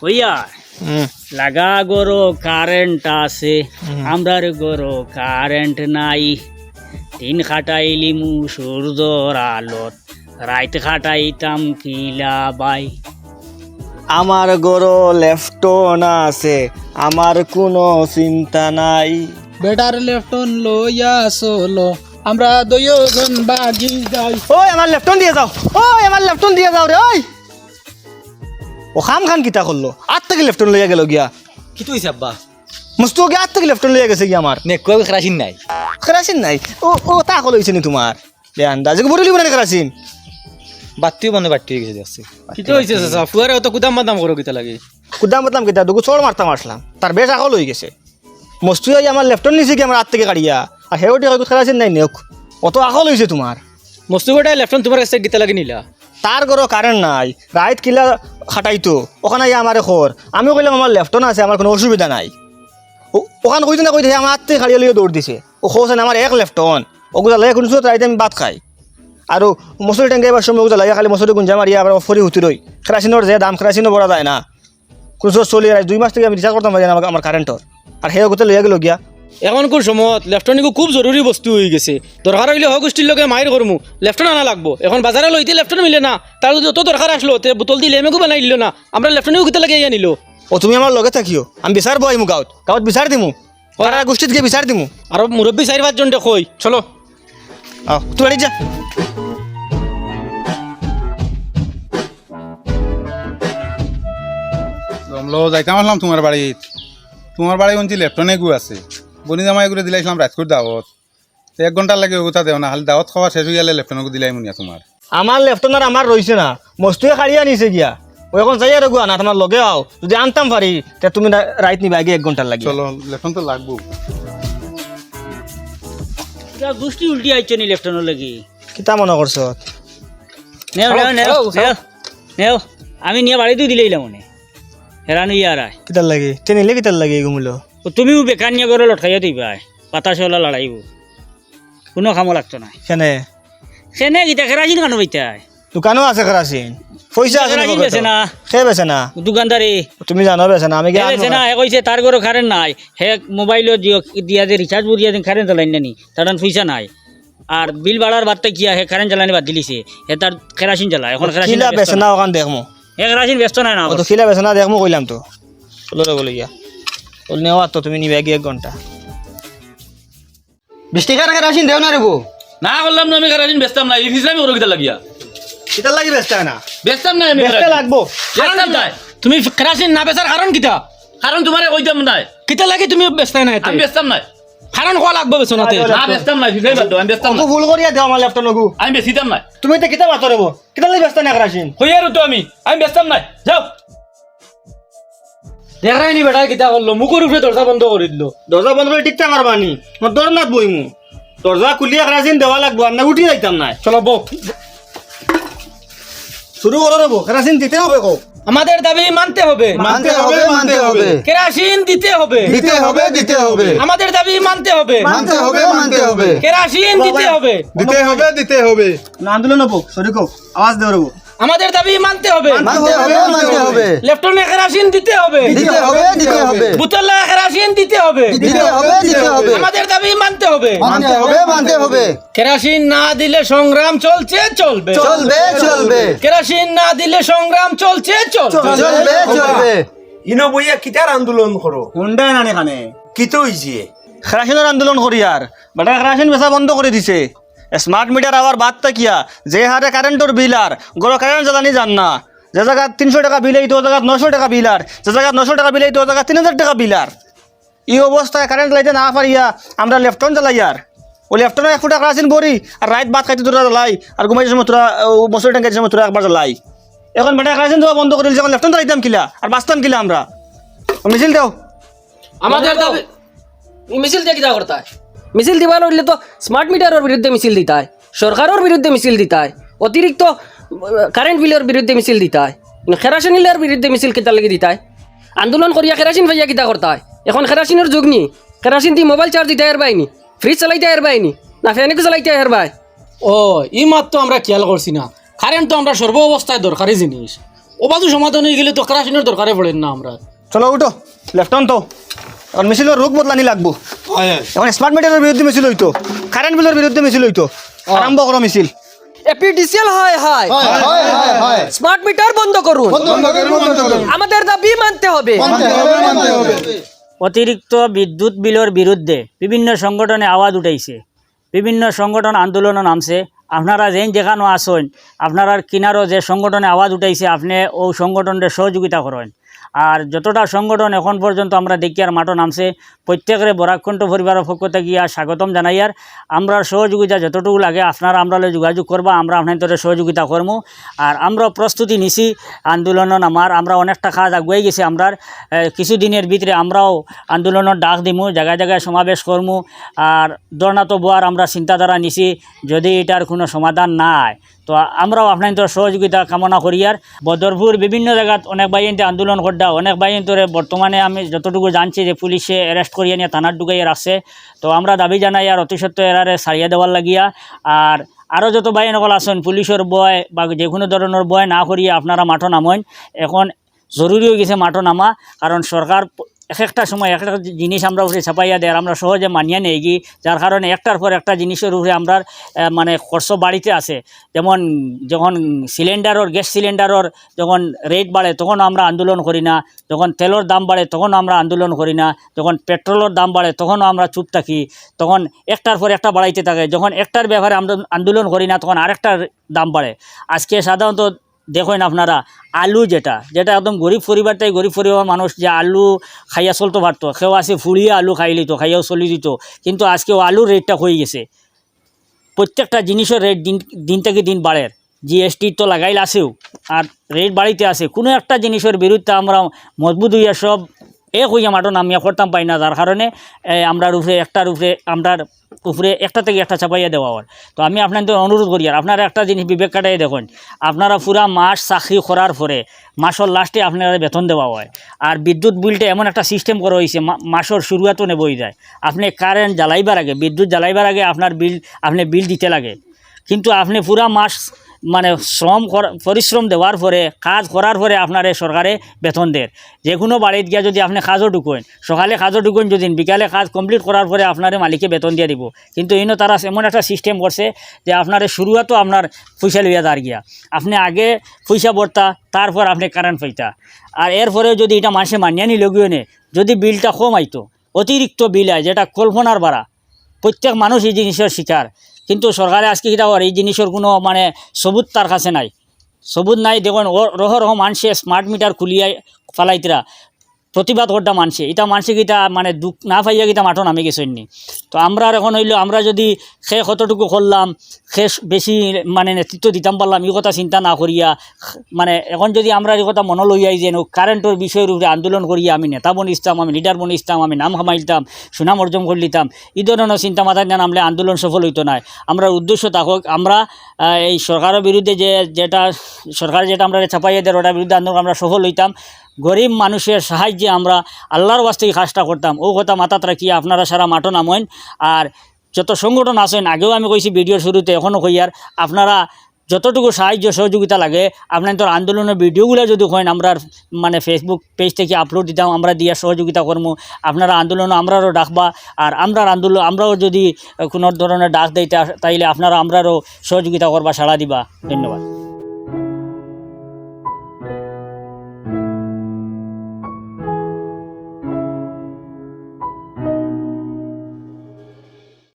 কইয়া লাগা গরো কারেন্ট আছে আমরার গরো কারেন্ট নাই। দিন খাটাইলিমু সূর্যর আলোত রাইত খাটাইতাম কিলা বাই। আমার গরো লেফটন আছে আমার কোনো চিন্তা নাই। বেটার লেফটন লইয়া চলো আমরা দুজন বাগি যাই। ওই আমার লেফটন দিয়ে যাও। ওই আমার লেফটন দিয়ে যাও রে ওই। ও খাম খান কিতা করল? আর থেকে লেফটন লইয়া গেল গিয়া। কি তুই আব্বা? মস্ত গিয়া আর থেকে লেফটন লইয়া গেছে গিয়া আমার। নে কই খেরাসিন নাই। কেরাসিন নাই? ও ও তা কল হয়েছে নি তোমার বে আন্দাজে বলে লিব না কেরাসিন বাতিও বাতি হয়ে গেছে দেখছি কিতো হইছে চাচা ফুয়ারে অত কুদাম বাদাম করো কিতা লাগে। কুদাম বদলাম কিতা দুগু চড় মারতাম আসলাম তার বেশ আকল হয়ে গেছে। মস্ত হয়ে আমার লেফটন নিছে কি আমার হাত থেকে কাড়িয়া আর হেউটি হয়তো কেরাসিন নাই নেওক অত আকল হয়েছে তোমার মস্তু গোটা লেফটন তোমার কাছে কিতা লাগে নিলা। তার ঘরও কারেন্ট নাই রাইত কিলা খাটাইতো ওখানে আমারে খর আমি কইলাম আমার লেফটন আছে আমার কোনো অসুবিধা নাই। ওখানে কইতে না কইতে আমার হাতে খাড়িয়ে লিয়ে দৌড় দিছে। ও খোঁজ আমার এক লেফটন ওগুলা লাগে কোনো রাইতে আমি ভাত খাই আৰু মচুৰি টেংকি এবাৰ সময় লাগে খালি মচুৰি গুঞ্জা মাৰি আবার ফৰি হুতি ৰৈ কেৰাচিনৰ যে দাম, কেৰাচিনো বৰা যায় না। কোনো চলি দুই মাস থেকে আমি রিচার্জ করতাম পারি আমার কারেন্টর আর সেই গোটে লইয়া গেল গিয়া এখনকার সময়ত লেফটনিকো খুব জরুরি বস্তু হয়ে গেছে। দরকার হইলে হক গোষ্ঠীর লগে মায়ের করমু লেফটন আনা লাগবো এখন বাজারে লইতে লেফটন মিলে না। তার যদি অত দরকার আসলো তে বোতল দিলে এমএকো বানাই দিল না। আমরা লেফটনিকো কিতা লাগে ইয়া নিলো ও তুমি আমার লগে থাকিও। আমি বিচার বহিমু গাঁৱত। গাঁৱত বিচাৰ দিমু। পাৰা গোষ্ঠীত গিয়ে বিচাৰ দিমু। আর মুরব্বী চারি পাঁচজন কই চলো। আহ তুই বাড়ি যা। যাইতাম আসলাম তোমার বাড়িত তোমার বাড়ি শুনছি লেফটনে গু আছে। বনি জামাই করে দিলাইছিলাম রাজকোট দাওয়াত তো এক ঘণ্টার লাগে ওগুতা দেও না খালি দাওয়াত খাওয়া শেষ হয়ে গেলে লেফটনকে দিলাই মুনিয়া তোমার আমার লেফটনার আমার রইছে না মস্তুয়ে খাড়ি আনিছে গিয়া। ও এখন যাই আর না তোমার লগে আও। যদি আনতাম পারি তে তুমি না- রাইত নিবা আগে এক ঘণ্টার লাগে। চলো লেফটন তো লাগবো। গোষ্ঠী উল্টি আইছো নি লেফটনের লাগি? কিতা মনে করছ নেও নেও নেও নেও আমি নিয়ে বাড়িতে দিলেইলাম মনে হেরানো ইয়ার কিতার লাগে? টেনিলে কিতার লাগে এগুলো তুমিও বেকার নিয়ে করে লটকাইয়া দিবা বাতাস হলা লড়াইব। কোনো কামো লাগতো না। কেনে? সেনে গীতা খেরাজিন কানো বইতাই দোকানও আছে কেরাচিন পয়সা আছে কেরাচিন বেছে না। সে বেছে না? দোকানদারি তুমি জানো বেছে না আমি কি বেছে না? কইছে তার ঘরে কারেন্ট নাই। হে মোবাইল দিয়া যে রিচার্জ বুড়িয়া দিন কারেন্ট চালাই নানি তার পয়সা নাই। আর বিল বাড়ার বাদটা কি হে কারেন্ট চালানি বাদ দিলিছে। হে তার কেরাসিন চালায় এখন কেরাসিন বেছে না ওখান দেখমু হে কেরাসিন ব্যস্ত নাই না তো খিলা বেছে না দেখমু কইলাম তো। চলো বলে গিয়া বল নেওয়া তো তুমি নিবে এক ঘণ্টা। বিশ টাকা কেরাচিন দেও না রে বউ। না করলাম না আমি কারাজিন বেচতাম না এই ফিসলামি করো কিতা লাগিয়া। কিতার লাগি বেচতে না? বেচতাম না আমি বেচতে লাগবো। বেচতাম না তুমি কেরাসিন না বেচার কারণ কিতা? কারণ তোমারে কইতাম না কিতা লাগে তুমি বেচতে না আমি বেচতাম না কারণ হওয়া লাগবে বেচনাতে না বেচতাম না ফিসলাই বাদ দাও, আমি বেচতাম না ভুল করিয়া দেও আমার লেফটন লগু আমি বেচিতাম না তুমি তো কিতা বউ কিতার লাগি বেচতে না কেরাচিন হই তো আমি। আমি বেচতাম না যাও দেখাই নি বেটা কিতা করল? মুখের উপরে দরজা বন্ধ করে দিল। দরজা বন্ধ করে দর দরজা খুলিয়া দেওয়া লাগবো আমরা উঠি যাইতাম না চলো বউ শুরু করো রে দিতে হবে কো আমাদের দাবি মানতে হবে। মানতে হবে মানতে হবে কেরাসিন দিতে হবে। দিতে হবে দিতে হবে। আমাদের দাবি মানতে হবে। মানতে হবে মানতে হবে। কেরাসিন দিতে হবে। দিতে হবে দিতে হবে। না আন্দোলন হব সরি কো আওয়াজ আমাদের দাবি মানতে হবে। মানতে হবে মানতে হবে লেফটনে কেরাসিন দিতে হবে। দিতে হবে দিতে হবে। বুতলা কেরাসিন দিতে হবে। দিতে হবে দিতে হবে। আমাদের দাবি মানতে হবে। মানতে হবে মানতে হবে। কেরাসিন না দিলে সংগ্রাম চলছে চলবে। চলবে চলবে। কেরাসিন না দিলে সংগ্রাম চলছে চলবে। চলবে চলবে। ইনো বইয়া কিতার আন্দোলন করো? হুন্ডা না এখানে কিতো হইছে? খেরাসিনের আন্দোলন করি আর। বেটা খেরাসিন বেচা বন্ধ করে দিছে। স্মার্ট মিটার আবার বাদ কিয়া? যে হারে কারেন্টর বিল আর গড় কারেন্ট জ্বালানি যান না। যে জায়গায় তিনশো টাকা বিল এই তো জায়গায় নশো টাকা বিল আর, যে জায়গায় নশো টাকা বিল এই তো জায়গায় তিন হাজার টাকা বিল আর। এই অবস্থায় কারেন্ট লাইতে না পারিয়া আমরা লেফটন জ্বালাই আর। ও লেফটনে এক ফুটা কেরাসিন বরি আর রাত ভাত খাইতে তোরা জ্বালাই, আর ঘুমাইতে সময় তোরা মসুরি ট্যাঙ্কের সময় তোরা একবার জ্বালাই। এখন বেটা কেরাসিন দেওয়া বন্ধ করে যখন লেফটন জ্বালাইতাম কিলা, আর বাঁচতাম কিলা আমরা। মিছিল দাও। আমাদের মিছিল দিয়ে কিতা করতা মিছিল দিবা হইলে তো স্মার্ট মিটারের বিরুদ্ধে মিছিল দিতা হয় সরকারের বিরুদ্ধে মিছিল দিতা হয় অতিরিক্ত কারেন্ট বিলের বিরুদ্ধে মিছিল দিতা হয় খেরাসিনের বিরুদ্ধে মিছিল কিতা লাগি দিতা আন্দোলন করিয়া কেরাসিন ভাইয়া কিতা করতা হয় এখন কেরাসিনের যুগ নি কেরাসিন দি মোবাইল চার্জ দিতে আর বাইনি ফ্রিজ চালাইতে আর বাইনি না ফ্যানিকো চালাইতে আর বাই। ও ই মাত তো আমরা খেয়াল করছি না। কারেন্ট তো আমরা সর্ব অবস্থায় দরকারি জিনিস ওবাদু সমাধান হয়ে গেলে তো কেরাসিনের দরকারে পড়েন না আমরা। চলো উঠো লেফটন তো। এখন মিছিলের রোগ বদলানি লাগবো। এখন স্মার্ট মিটারের বিরুদ্ধে মিছিল হইতো। কারেন্ট বিলের বিরুদ্ধে মিছিল হইতো। আরম্ভ করো মিছিল। এপিডিসিএল হায় হায়। স্মার্ট মিটার বন্ধ করুন। আমাদের দাবি মানতে হবে। অতিরিক্ত বিদ্যুৎ বিলের বিরুদ্ধে বিভিন্ন সংগঠনে আওয়াজ উঠাইছে। বিভিন্ন সংগঠন আন্দোলনও নামছে। আপনারা যেন যেখানো আসেন আপনারা কিনারও যে সংগঠনে আওয়াজ উঠাইছে আপনি ও সংগঠনের সহযোগিতা করেন। আর যতটা সংগঠন এখন পর্যন্ত আমরা দেখি আর মাঠও নামছে, প্রত্যেকের বরাকণ্ঠ পরিবারের পক্ষ থেকে আর স্বাগতম জানাই আর আমরা সহযোগিতা যতটুকু লাগে আপনারা আমরা যোগাযোগ করবা, আমরা আপনাদের সহযোগিতা করব আর আমরা প্রস্তুতি নিছি আন্দোলন নামার, আমরা অনেকটা কাজ আগুয়াই গেছি আমরা কিছুদিনের ভিতরে আমরাও আন্দোলনের ডাক দিমু, জায়গায় জায়গায় সমাবেশ করমু। আর ধর্ণা তো বোয়ার আমরা চিন্তাধারা নিছি, যদি এটার কোনো সমাধান নাই। তো আমরাও আপনাদের সহযোগিতা কামনা করি আর। বদরপুর বিভিন্ন জায়গাত অনেক বাইনতে আন্দোলন করডা অনেক বাইনতরে বর্তমানে আমি যতটুকু জানছি যে পুলিশে অ্যারেস্ট করিয়ে নিয়ে থানার ঢুকাইয়ে রাখছে। তো আমরা দাবি জানাই আর অতি সত্ত্বর এরারে ছাড়িয়ে দেওয়ার লাগিয়া। আর আরও যত বাইন সকল আছেন, পুলিশের বয় বা যে কোনো ধরনের বয় না করিয়ে আপনারা মাঠো নামেন। এখন জরুরি হয়ে গেছে মাঠো নামা, কারণ সরকার এক একটা সময় এক একটা জিনিস আমরা উপরে ছাপাইয়া দেয় আমরা সহজে মানিয়ে নেই গিয়ে যার কারণে একটার পর একটা জিনিসের উপরে আমরা মানে খরচ বাড়িতে আছে। যেমন যখন সিলিন্ডারর, গ্যাস সিলিন্ডারর যখন রেট বাড়ে, তখন আমরা আন্দোলন করি না। যখন তেলের দাম বাড়ে, তখন আমরা আন্দোলন করি না। যখন পেট্রোলের দাম বাড়ে তখনও আমরা চুপ থাকি। তখন একটার পর একটা বাড়াইতে থাকে। যখন একটার ব্যাপারে আমরা আন্দোলন করি না, তখন আরেকটার দাম বাড়ে। আজকে সাধারণত দেখেন আপনারা আলু যেটা যেটা একদম গরিব পরিবার তাই গরিব পরিবার মানুষ যে আলু খাইয়া চলতে পারতো। কেউ আছে ফুড়িয়ে আলু খাই লিত খাইয়াও চলি দিত কিন্তু আজকে ও আলুর রেটটা হয়ে গেছে। প্রত্যেকটা জিনিসের রেট দিন দিন থেকে দিন বাড়ে। জিএসটি তো লাগাইল আছেও আর রেট বাড়িতে আছে। কোনো একটা জিনিসের বিরুদ্ধে আমরা মজবুত হইয়া সব এক হইয়া মাটো নামিয়া করতাম পাই না যার কারণে এ, আমরার উপরে একটার উপরে আমরার উপরে একটা থেকে একটা চাপাইয়া দেওয়া হয়। তো আমি আপনাদের অনুরোধ করি, আর আপনারা একটা জিনিস বিবেক কাটাই দেখুন, আপনারা পুরা মাস চাকরি করার পরে মাসের লাস্টে আপনারা বেতন দেওয়া হয়। আর বিদ্যুৎ বিলটা এমন একটা সিস্টেম করা হয়েছে মাসর শুরুয়াতও নেবই যায়। আপনি কারেন্ট জ্বালাইবার আগে, বিদ্যুৎ জ্বালাইবার আগে আপনার বিল আপনি বিল দিতে লাগে। কিন্তু আপনি পুরা মাস মানে শ্রম পরিশ্রম দেওয়ার পরে, কাজ করার পরে আপনার এই সরকারে বেতন দেয়। যে কোনো বাড়িতে গিয়া যদি আপনি কাজও ঢুকেন, সকালে কাজও ঢুকেন যদি, বিকালে কাজ কমপ্লিট করার পরে আপনার মালিকে বেতন দিয়ে দিব। কিন্তু ইনো তারা এমন একটা সিস্টেম করছে যে আপনার শুরুয়াতও আপনার পয়সা লইয়া দাঁড় গিয়া। আপনি আগে পয়সা ভরতা, তারপর আপনি কারেন্ট পাইতা। আর এরপরেও যদি এটা মানুষে মানিয়ে নিল গিয়ে নে, যদি বিলটা কম আইতো অতিরিক্ত বিল আয়, যেটা কল্পনার বাড়া, প্রত্যেক মানুষ এই জিনিসের শিকার। কিন্তু সরকারে আজকে কীটা ওর এই জিনিসের কোনো মানে সবুত তার কাছে নাই। সবুত নাই, দেখুন ও রহ রহ মানুষে স্মার্ট মিটার খুলিয়াই ফালাইতরা প্রতিবাদ করটা মানছে এটা মানছে কিটা মানে দুঃখ না পাইয়া কিটা মাঠো নামে গেছেন নি তো আমরা এখন হইল, আমরা যদি সে কতটুকু করলাম, সে বেশি মানে নেতৃত্ব দিতাম পারলাম, এই কথা চিন্তা না করিয়া মানে এখন যদি আমরা এই কথা মনে লইয়াই যে কারেন্টের বিষয়ের উপরে আন্দোলন করিয়া আমি নেতা বনিতাম আমি লিডার বনিতাম আমি নাম কামাইতাম সুনাম অর্জন করলিতাম এই ধরনের চিন্তা মাথায় না নামলে আন্দোলন সফল হইতো না আমরা উদ্দেশ্য থাকুক আমরা এই সরকারের বিরুদ্ধে যে যেটা সরকার যেটা আমরা চাপাইয়া দেয় ওটার বিরুদ্ধে আন্দোলন আমরা সফল হইতাম গরিব মানুষের সাহায্যে আমরা আল্লাহর বাস্তে এই কাজটা করতাম। ও কথা মাথাত রাখিয়া আপনারা সারা মাঠো নামেন আর যত সংগঠন আছেন, আগেও আমি কইছি ভিডিওর শুরুতে এখনও কইয়ার আপনারা যতটুকু সাহায্য সহযোগিতা লাগে আপনাদের আন্দোলনের ভিডিওগুলো যদি হয় আমরা মানে ফেসবুক পেজ থেকে আপলোড দিতাম, আমরা দিয়া সহযোগিতা করব আপনারা আন্দোলন আমরারও ডাকবা, আর আমরার আন্দোলন, আমরাও যদি কোনো ধরনের ডাক দিতে তাইলে আপনারা আমরারও সহযোগিতা করবা, সাড়া দিবা। ধন্যবাদ।